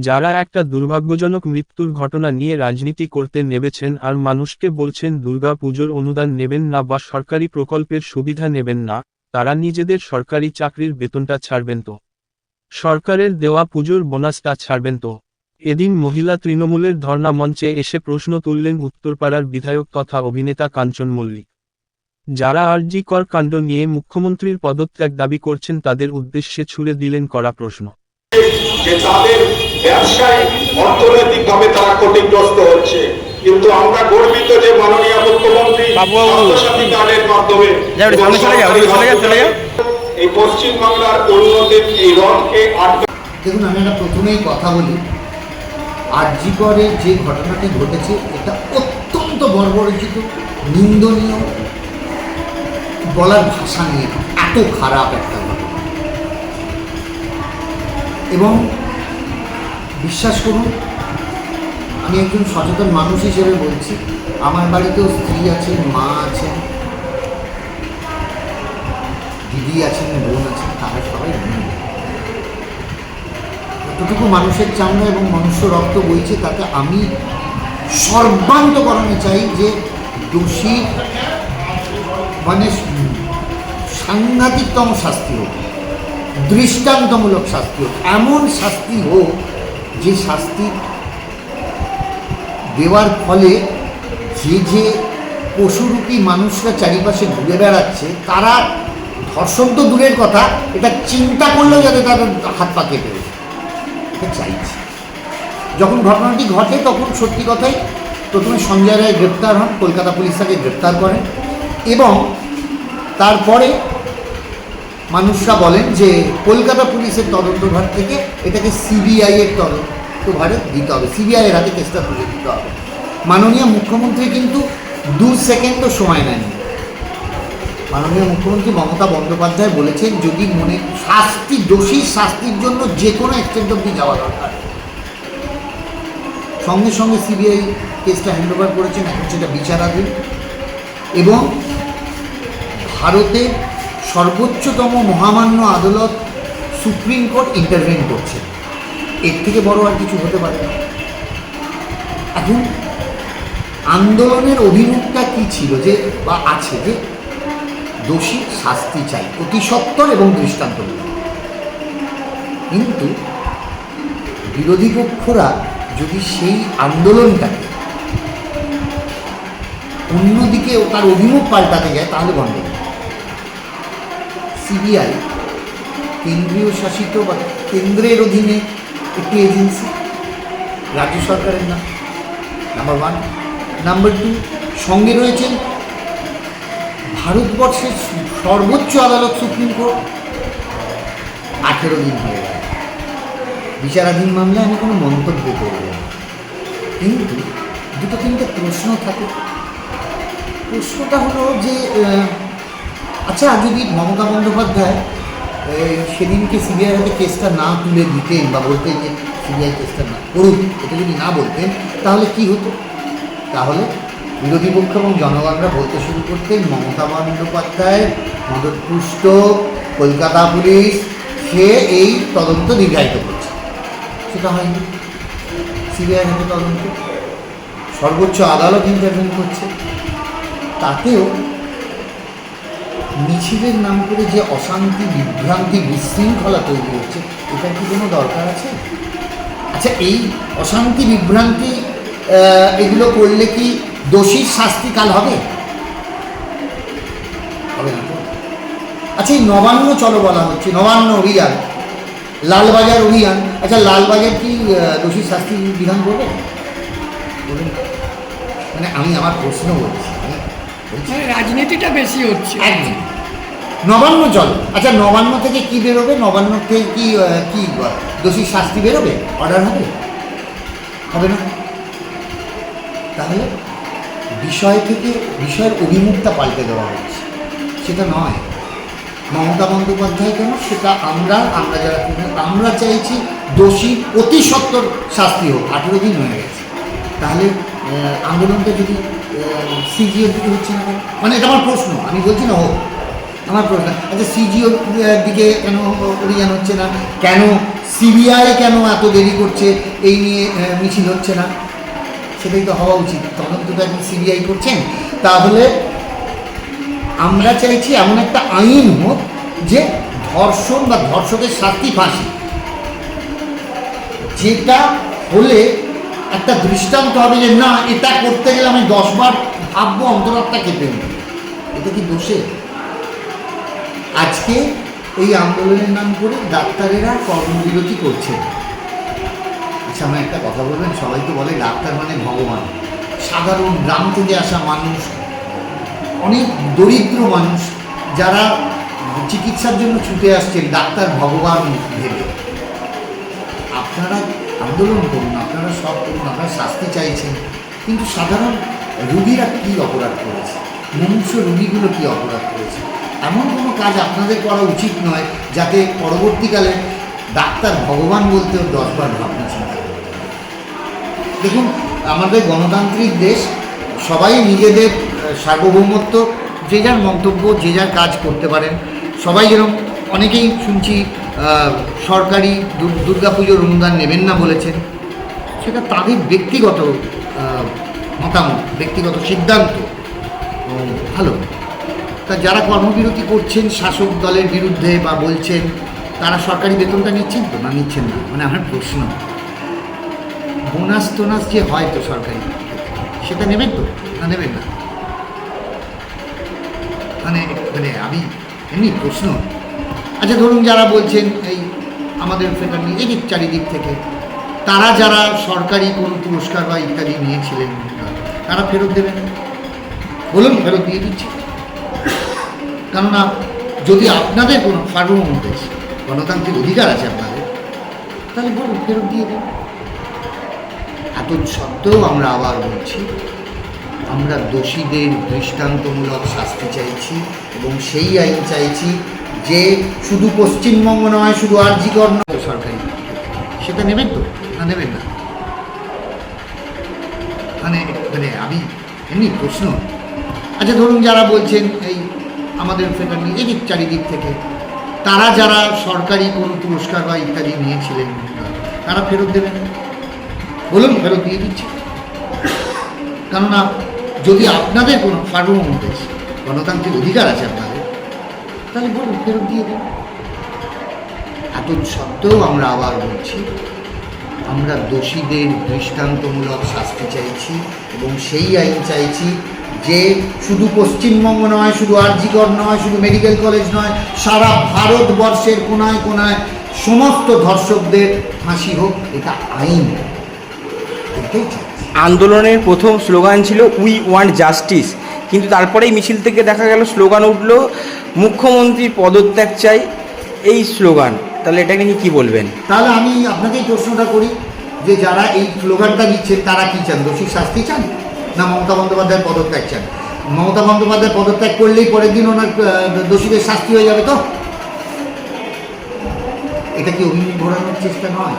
যারা একটা দুর্ভাগ্যজনক মৃত্যুর ঘটনা নিয়ে রাজনীতি করতে নেবেছেন আর মানুষকে বলছেন দুর্গা পুজোর অনুদান নেবেন না বা সরকারি প্রকল্পের সুবিধা নেবেন না, তারা নিজেদের সরকারি চাকরির বেতনটা ছাড়বেন তো। সরকারের দেওয়া পুজোর বোনাসটা ছাড়বেন তো। এদিন মহিলা তৃণমূলের ধর্ণা মঞ্চে এসে প্রশ্ন তুললেন উত্তরপাড়ার বিধায়ক তথা অভিনেতা কাঞ্চন মল্লিক। যারা আরজি কর কাণ্ড নিয়ে মুখ্যমন্ত্রীর পদত্যাগ দাবি করছেন তাদের উদ্দেশ্যে ছুড়ে দিলেন করা প্রশ্ন। ব্যবসায় অর্থনৈতিকভাবে তারা ক্ষতিগ্রস্ত হচ্ছে। কিন্তু আমরা গর্বিত যে মাননীয় মুখ্যমন্ত্রী স্বাস্থ্যসাথী কার্ডের মাধ্যমে। এই পশ্চিমবাংলার উন্নতির এই রথকে আটকে দেখুন আমি একটা প্রথমেই কথা বলি। আরজিকরে যে ঘটনাটি ঘটেছে এটা অত্যন্ত বর্বরচিত নিন্দনীয় বলার ভাষা নিয়ে এত খারাপ একটা ঘটনা। এবং বিশ্বাস করুন, আমি একজন সচেতন মানুষ হিসেবে বলছি, আমার বাড়িতেও স্ত্রী আছেন, মা আছেন, দিদি আছেন, বোন আছেন, তারা সবাই যতটুকু মানুষের চামড়া এবং মনুষ্য রক্ত বইছে, তাতে আমি সর্বান্তকরণে চাই যে দোষী মানে সাংঘাতিকতম শাস্তি হোক, দৃষ্টান্তমূলক শাস্তি হোক, এমন শাস্তি হোক যে শাস্তি দেওয়ার ফলে যে যে পশুরূপী মানুষরা চারিপাশে ঘুরে বেড়াচ্ছে, তারা ধর্ষণ তো দূরের কথা, এটা চিন্তা করলেও যাতে তাদের হাত পা কেটে। এটা চাইছি যখন ঘটনাটি ঘটে, তখন সত্যি কথাই প্রথমে সঞ্জয় রায় গ্রেপ্তার হন, কলকাতা পুলিশ তাকে গ্রেপ্তার করেন এবং তারপরে মানুষরা বলেন যে কলকাতা পুলিশের তদন্তভার থেকে এটাকে সিবিআইয়ের তদন্তভারে দিতে হবে। সিবিআই এর হাতে কেসটা তুলে দিতে হবে। মাননীয় মুখ্যমন্ত্রী কিন্তু দু সেকেন্ডও সময় নেননি মাননীয় মুখ্যমন্ত্রী মমতা বন্দ্যোপাধ্যায় বলেছেন, যদি মনে শাস্তি দোষীর শাস্তির জন্য যে কোনো এক্সটেন্ট অব্দি যাওয়া দরকার। সঙ্গে সঙ্গে সিবিআই কেসটা হ্যান্ড ওভার করেছেন, এখন সেটা বিচারাধীন। এবং ভারতের সর্বোচ্চতম মহামান্য আদালত সুপ্রিম কোর্ট ইন্টারভেন করছে। এর থেকে বড় আর কিছু হতে পারে না। এখন আন্দোলনের অভিমুখটা কি ছিল যে, বা আছে যে, দোষী শাস্তি চাই, অতি সত্বর এবং দৃষ্টান্তমূলক কিন্তু বিরোধী পক্ষরা যদি সেই আন্দোলনটাকে অন্যদিকে তার অভিমুখ পাল্টাতে যায়, তাহলে বন্ধ সিবিআই, কেন্দ্রীয় শাসিত বা কেন্দ্রের অধীনে একটি এজেন্সি, রাজ্য সরকারের না নাম্বার ওয়ান নাম্বার টু সঙ্গে রয়েছেন ভারতবর্ষের সর্বোচ্চ আদালত সুপ্রিম কোর্ট, আঠেরো দিন হয়ে গেল। বিচারাধীন মামলায় আমি কোনো মন্তব্য করব না। কিন্তু দুটো তিনটে প্রশ্ন থাকে। প্রশ্নটা হলো যে আচ্ছা যদি মমতা বন্দ্যোপাধ্যায় সেদিনকে সিবিআই হাতে কেসটা না তুলে দিতেন বা বলতেন যে সিবিআই কেসটা না করুক, এটা যদি না বলতেন, তাহলে কি হতো? তাহলে বিরোধী পক্ষ এবং জনগণরা বলতে শুরু করতেন, মমতা বন্দ্যোপাধ্যায় মদতপুষ্ট কলকাতা পুলিশ, সে এই তদন্ত দীর্ঘায়িত করছে। সেটা হয়নি। সিবিআই হাতে তদন্ত সর্বোচ্চ আদালত ইন্টারভিউ করছে। তাতেও মিছিলের নাম করে যে অশান্তি, বিভ্রান্তি, বিশৃঙ্খলা তৈরি হচ্ছে, এটার কি কোনো দরকার আছে? আচ্ছা এই অশান্তি, বিভ্রান্তি এগুলো করলে কি দোষীর শাস্তি কাল হবে? হবে না আচ্ছা এই নবান্ন চলো বলা হচ্ছে, নবান্ন অভিযান, লালবাজার অভিযান আচ্ছা লালবাজার কি দোষীর শাস্তি বিধান করবে? মানে আমি আমার প্রশ্ন বলছি মানে রাজনীতিটা বেশি হচ্ছে। একদম। নবান্ন চল আচ্ছা নবান্ন থেকে কি বেরোবে? নবান্ন থেকে কি কি দোষী শাস্তি বেরোবে? অর্ডার হবে? হবে না? তাহলে বিষয় থেকে বিষয়ের অভিমুখটা পাল্টে দেওয়া হচ্ছে। সেটা নয়। মমতা বন্দ্যোপাধ্যায় কেন? সেটা আমরা আমরা যারা আমরা চাইছি দোষী অতি সত্তর শাস্তি হোক। আঠেরো দিন হয়ে গেছে। তাহলে আন্দোলনটা যদি সিজিওর দিকে হচ্ছে না মানে এটা আমার প্রশ্ন আমি বলছি না হোক। আমার প্রশ্ন আচ্ছা সিজিওর দিকে কেন অভিযান হচ্ছে না? কেন সিবিআই কেন এত দেরি করছে? এই নিয়ে মিছিল হচ্ছে না? সেটাই তো হওয়া উচিত। তদন্ত তো এখন সিবিআই করছেন তাহলে আমরা চাইছি এমন একটা আইন হোক যে ধর্ষণ বা ধর্ষকের শাস্তি ফাঁসি। যেটা হলে একটা দৃষ্টান্ত হবে যে, না, এটা করতে গেলে আমি দশবার ভাববো অন্তরাত্মা কেঁপে উঠবে এটা কি দোষে? আজকে এই আন্দোলনের নাম করে ডাক্তারেরা কর্মবিরতি করছে। আচ্ছা আমার একটা কথা বলবেন? সবাই তো বলে ডাক্তার মানে ভগবান। সাধারণ গ্রাম থেকে আসা মানুষ, অনেক দরিদ্র মানুষ, যারা চিকিৎসার জন্য ছুটে আসছেন, ডাক্তার ভগবান ভেবে। আপনারা আন্দোলন করুন, আপনারা সব করুন আপনারা শাস্তি চাইছেন কিন্তু সাধারণ রুগীরা কী অপরাধ করেছে? মুমূর্ষ রুগীগুলো কী অপরাধ করেছে? এমন কোনো কাজ আপনাদের করা উচিত নয় যাতে পরবর্তীকালে ডাক্তার ভগবান বলতেও দশবার ভাবনা চিন্তা দেখুন, আমাদের গণতান্ত্রিক দেশ, সবাই নিজেদের সার্বভৌমত্ব, যে যার মন্তব্য, যে যার কাজ করতে পারেন। সবাই যেরকম, অনেকেই শুনছি সরকারি দুর- দুর্গাপুজোর অনুদান নেবেন না বলেছেন। সেটা তাদের ব্যক্তিগত মতামত, ব্যক্তিগত সিদ্ধান্ত। ভালো। তা যারা কর্মবিরতি করছেন, শাসক দলের বিরুদ্ধে বা বলছেন, তারা সরকারি বেতনটা নিচ্ছেন তো? না, নিচ্ছেন না? মানে আমার প্রশ্ন। বোনাস টোনাস যে হয় তো সরকারি সেটা নেবেন তো? না, নেবেন না? মানে মানে আমি, এমনি প্রশ্ন। আচ্ছা ধরুন যারা বলছেন এই আমাদের ফেটার নিয়ে এদিক চারিদিক থেকে, তারা যারা সরকারি কোনো পুরস্কার বা ইত্যাদি নিয়েছিলেন, তারা ফেরত দেবেন? বলুন, ফেরত দিয়ে দিচ্ছি। কেননা, যদি আপনাদের কোনো সার্বভৌম দেশ গণতান্ত্রিক অধিকার আছে আপনাদের, তাহলে বলুন, ফেরত দিয়ে দিন। এত সত্ত্বেও আমরা আবার বলছি, আমরা দোষীদের দৃষ্টান্তমূলক শাস্তি চাইছি এবং সেই আইন চাইছি যে শুধু পশ্চিমবঙ্গ নয়, শুধু আর্জিকর নয়, সরকারি সেটা নেবেন তো? না, নেবেন না। মানে মানে আমি এমনি প্রশ্ন। আচ্ছা ধরুন যারা বলছেন এই আমাদের নিয়ে এদিক চারিদিক থেকে, তারা যারা সরকারি কোনো পুরস্কার বা ইত্যাদি নিয়েছিলেন, তারা ফেরত দেবেন? বলুন, ফেরত দিয়ে দিচ্ছে। কেননা, যদি আপনাদের কোনো সার্বভৌম দেশ গণতান্ত্রিক অধিকার আছে আপনাদের তাহলে বলুন, ফেরত দিয়ে দিন। এত সত্ত্বেও আমরা আবার বলছি, আমরা দোষীদের দৃষ্টান্তমূলক শাস্তি চাইছি এবং সেই আইন চাইছি যে শুধু পশ্চিমবঙ্গ নয়, শুধু আরজিকর নয়, শুধু মেডিকেল কলেজ নয়, সারা ভারতবর্ষের কোনায় কোনায় সমস্ত ধর্ষকদের ফাঁসি হোক, এটা আইন। আন্দোলনের প্রথম স্লোগান ছিল উই ওয়ান্ট জাস্টিস কিন্তু তারপরেই মিছিল থেকে দেখা গেল, স্লোগান উঠল মুখ্যমন্ত্রীর পদত্যাগ চাই। এই স্লোগান। তাহলে এটাকে নিয়ে কি বলবেন? তাহলে আমি আপনাকেই প্রশ্নটা করি যে যারা এই স্লোগানটা দিচ্ছে তারা কি চান? দোষী শাস্তি চান? না মমতা বন্দ্যোপাধ্যায়ের পদত্যাগ চান? মমতা বন্দ্যোপাধ্যায় পদত্যাগ করলেই পরের দিন ওনার দোষীদের শাস্তি হয়ে যাবে তো? এটা কি অভিযোগ ঘোরানোর চেষ্টা নয়?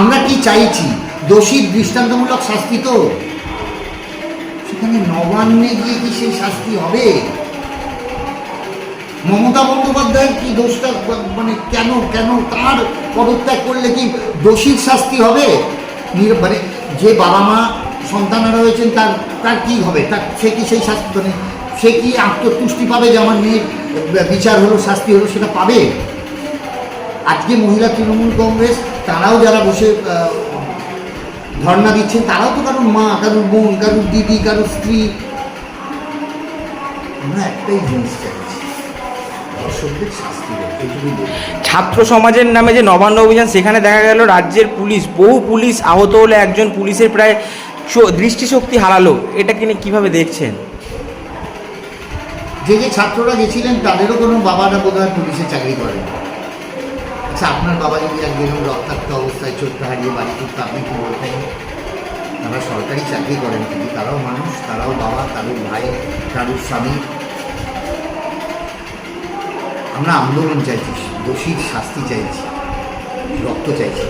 আমরা কি চাইছি? দোষীর দৃষ্টান্তমূলক শাস্তি তো। সেখানে নবান্নে গিয়ে কি সেই শাস্তি হবে? মমতা বন্দ্যোপাধ্যায়ের কি দোষটা মানে কেন কেন তার পদত্যাগ করলে কি দোষীর শাস্তি হবে? মানে যে বাবা মা সন্তানেরা রয়েছেন তার তার কি হবে? তার, সে কি সেই শাস্তি মানে সে কি আত্মতুষ্টি পাবে যে আমার মেয়ের বিচার হলো, শাস্তি হলো, সেটা পাবে? আজকে মহিলা তৃণমূল কংগ্রেস, তারাও যারা বসে ধর্ণা দিচ্ছেন তারাও তো কারোর মা কারোর বোন কারোর দিদি কারোর স্ত্রী। আমরা একটাই জিনিস চাইছি দর্শকদের শাস্তি ছাত্র সমাজের নামে যে নবান্ন অভিযান সেখানে দেখা গেল রাজ্যের পুলিশ বহু পুলিশ আহত হলে একজন পুলিশের প্রায় দৃষ্টিশক্তি হারালো। এটা কিনে কীভাবে দেখছেন? যে যে ছাত্ররা গেছিলেন তাদেরও কোনো বাবারা বোধ হয় পুলিশে চাকরি করেন। আচ্ছা আপনার বাবা যদি একদিন রক্তাক্ত অবস্থায় চোখটা হারিয়ে বাড়ি করতে আপনি কি বলতেন? তারা সরকারি চাকরি করেন কিন্তু তারাও মানুষ, তারাও বাবা, তাদের ভাই কারুর স্বামী। আমরা আন্দোলন চাইছি, দোষীর শাস্তি চাইছি, রক্ত চাইছি।